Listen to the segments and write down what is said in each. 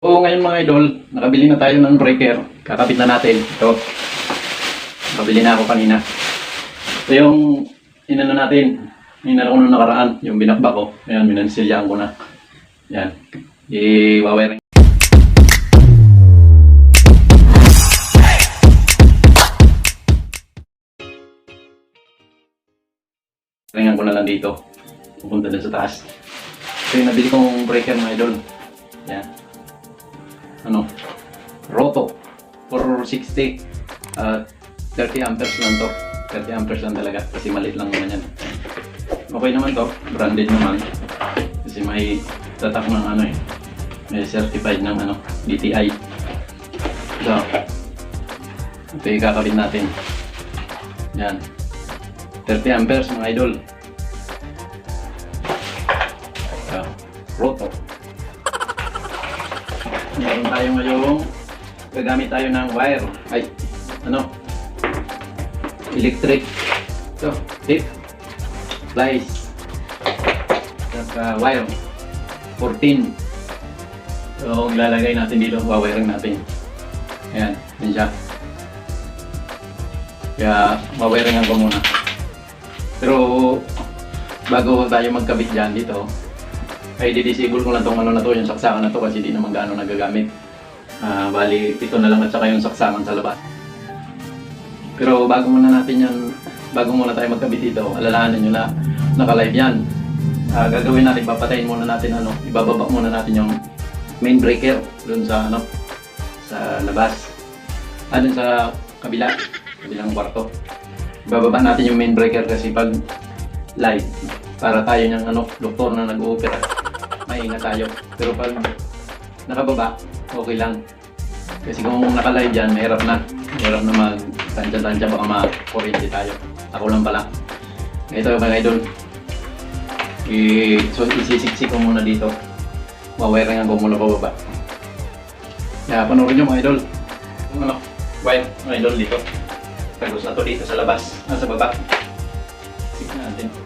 Oo, ngayon mga idol, nakabili na tayo ng breaker. Kakapit na natin. Ito. Nakabili na ako kanina. Ito yung inano natin. Inano ko nung nakaraan. Yung binakbak ko. Ayan, minansilyaan ko na. Yan. I-wiring. Ringan ko na lang dito. Pupunta na sa taas. Ito yung nabili kong breaker mga idol. Yan ano, Roto 460 uh, 30 amperes lang to. 30 amperes lang talaga kasi maliit lang naman yan. Okay naman to branded naman. Kasi may tatak ng ano eh may certified ng ano DTI so ito yung kakabit natin. Yan. 30 amperes mga idol meron tayo ngayong gagamit tayo ng wire. Ay ano? Electric. So tip. Splice. Saka wire. 14 so ang lalagay natin dito. Wawiring natin. Ayan yun siya. Kaya wawiringan ko muna. Pero bago tayo magkabit dyan dito ay di-disable ko lang tong ano na to, yung saksakan na to kasi di naman gaano nagagamit. Ah, bali, ito na lang at saka yung saksakan sa labas. Pero bago muna natin yan, bago muna tayo magkabit dito, alalahanin nyo na naka-live yan. Ah, gagawin natin, papatayin muna natin ano, ibababa muna natin yung main breaker dun sa ano, sa labas. Ah, dun sa kabila, kabilang kwarto. Ibababa natin yung main breaker kasi pag live, para tayo niyang ano, doktor na nag-oopera maingat tayo. Pero pag nakababa, okay lang. Kasi kung naka-live dyan, mahirap na. Mahirap na mag-tansya-tansya, baka ma-kurente tayo. Ako lang pala. Ito mga idol. I so, isisiksik ko muna dito. Mawiringan ko muna pababa. Kaya panoorin nyo mga idol. Ano, wire, mga idol dito. Tagos na to dito sa labas, nasa baba. Sik natin.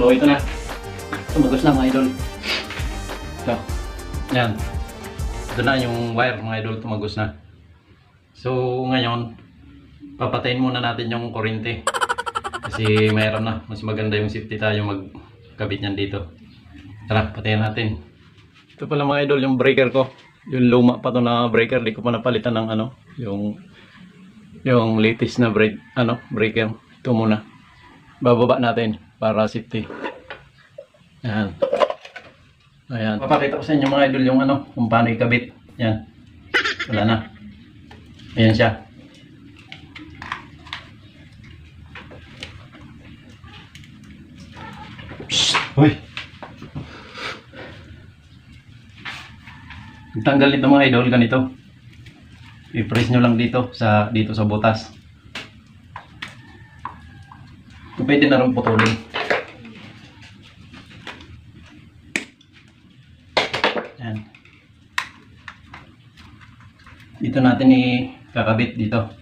So ito na. Tumagos na mga idol. Ito. Yan. Ito na yung wire mga idol tumagos na. So ngayon, papatayin muna natin yung kuryente. Kasi mayroon na. Mas maganda yung safety tayo magkabit niyan dito. Tara, patayin natin. Ito pala mga idol, yung breaker ko. Yung luma pa to na breaker, di ko pa napalitan ng ano, yung yung latest na break, ano, breaker. Ito muna. Bababa natin para safety. Ayan. Ayan. Papakita ko sa inyo mga idol yung ano, kung paano ikabit. Yan. Wala na. Ayan siya. Ang tanggal nito mga idol, ganito. I-press nyo lang dito sa dito sa butas. Pwede na rin putulin. Yan. Dito natin i-kakabit dito.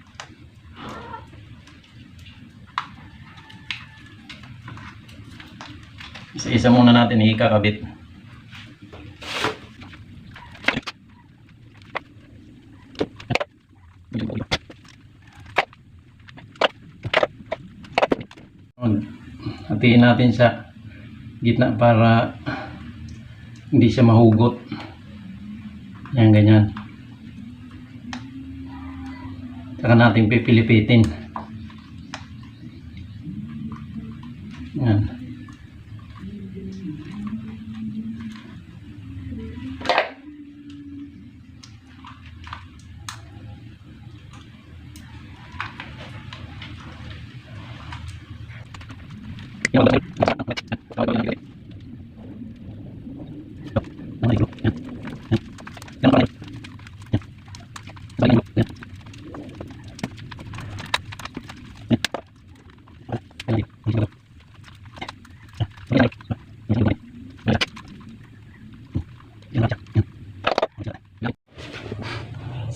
Isa-isa muna natin i-kakabit. Hatiin natin sa gitna para hindi siya mahugot. Yan, ganyan. Saka natin pipilipitin. Yan.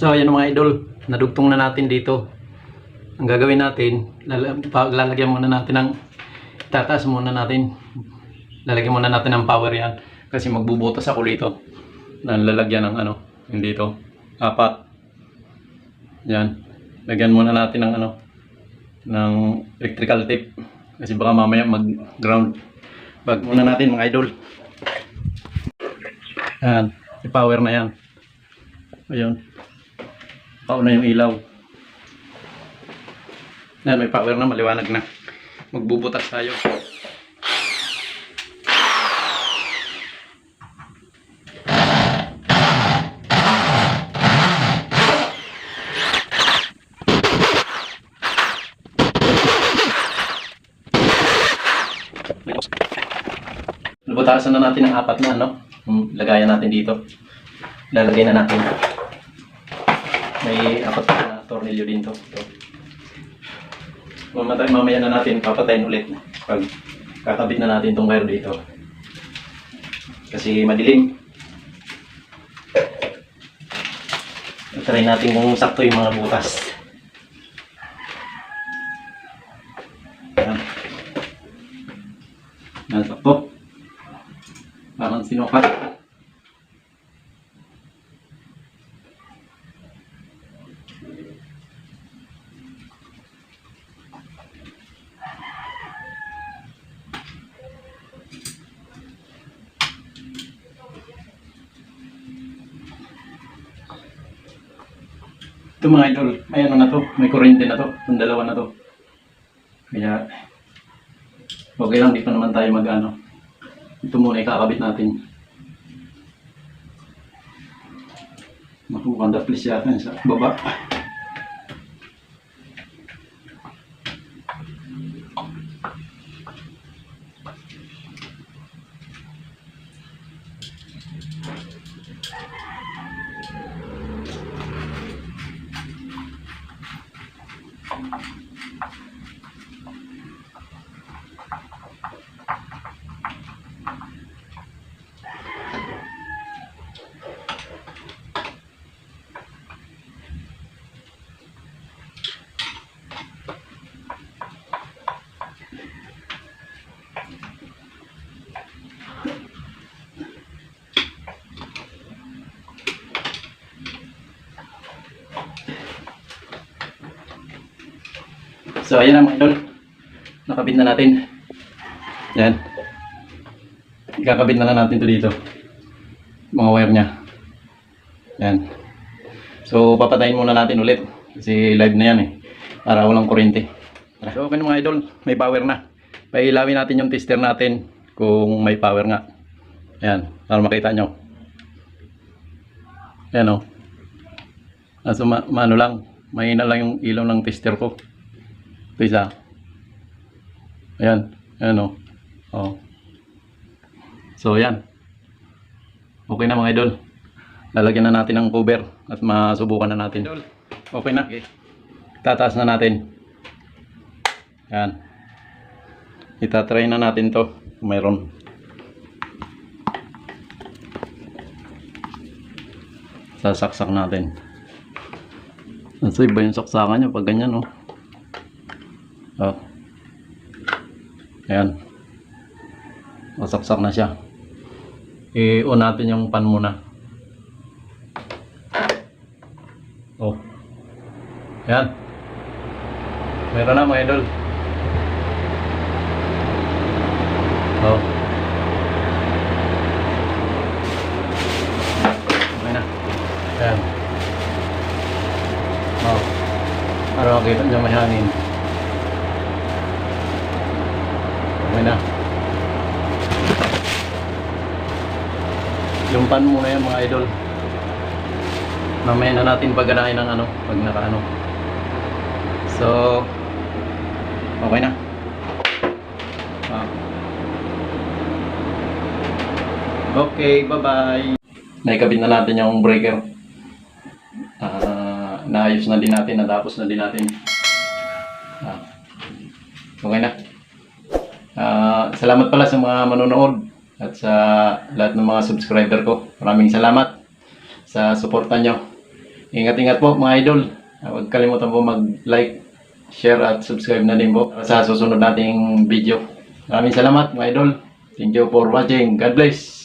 So, ayan mga idol, nadugtong na natin dito. Ang gagawin natin, lalagyan muna natin ng, tataas muna natin, lalagyan muna natin ng power yan. Kasi magbubutas ako dito. Lalagyan ng ano, yung dito, apat. Yan. Lagyan muna natin ng ano, ng electrical tape. Kasi baka mamaya mag-ground. Bag muna natin mga idol. Yan. I-power na yan. Ayun. Pauna yung ilaw. Yan, may power na, maliwanag na. Magbubutas tayo. Lubutasan na natin ang apat na, no? Hmm, Lagayan natin dito. Lalagay na natin. May apat na tornilyo din to. Mamatay, mamaya na natin papatayin ulit pag kakabit na natin tong wire dito. Kasi madilim. Try natin kung sakto yung mga butas. Yan. Yan, sakto. Parang sinukat. Ito mga idol, may ano na to, may kuryente na to, itong dalawa na to. Kaya, okay lang, di pa naman tayo mag-ano. Ito muna ikakabit natin. Makuha the please yata sa baba. So, ayan na mga idol. Nakabit na natin. Yan. Ikakabit na lang natin to dito. Mga wire niya. Yan. So, papatayin muna natin ulit. Kasi live na yan eh. Para walang kuryente. Tara. So, na mga idol. May power na. Pailawin natin yung tester natin kung may power nga. Yan. Para makita nyo. Yan o. Ah, so, ma- maano lang. Mahina lang yung ilaw ng tester ko. Ito isa. Ayan. Ayan o. Oh. So, ayan. Okay na mga idol. Lalagyan na natin ng cover at masubukan na natin. Okay na. Tataas na natin. Ayan. Itatry na natin to. Mayroon. Sasaksak natin. Nasa iba yung saksakan niya pag ganyan, oh. Oh. Ayan. Masaksak na siya. I-on natin yung pan muna. Oh. Ayan. Meron na mga idol. Oh. Ayan. Oh. Para makita niya may hangin. Okay na. Yung pan muna yan mga idol. Mamaya na natin pagganahin ng ano, pag nakaano. So, okay na. Ah. Okay, bye-bye. Naikabit na natin yung breaker. Ah, naayos na din natin, natapos na din natin. Ah. Okay na. Ah, salamat pala sa mga manonood at sa lahat ng mga subscriber ko. Maraming salamat sa suporta nyo. Ingat-ingat po mga idol. Ah, Huwag kalimutan po mag-like, share at subscribe na din po sa susunod nating video. Maraming salamat mga idol. Thank you for watching. God bless.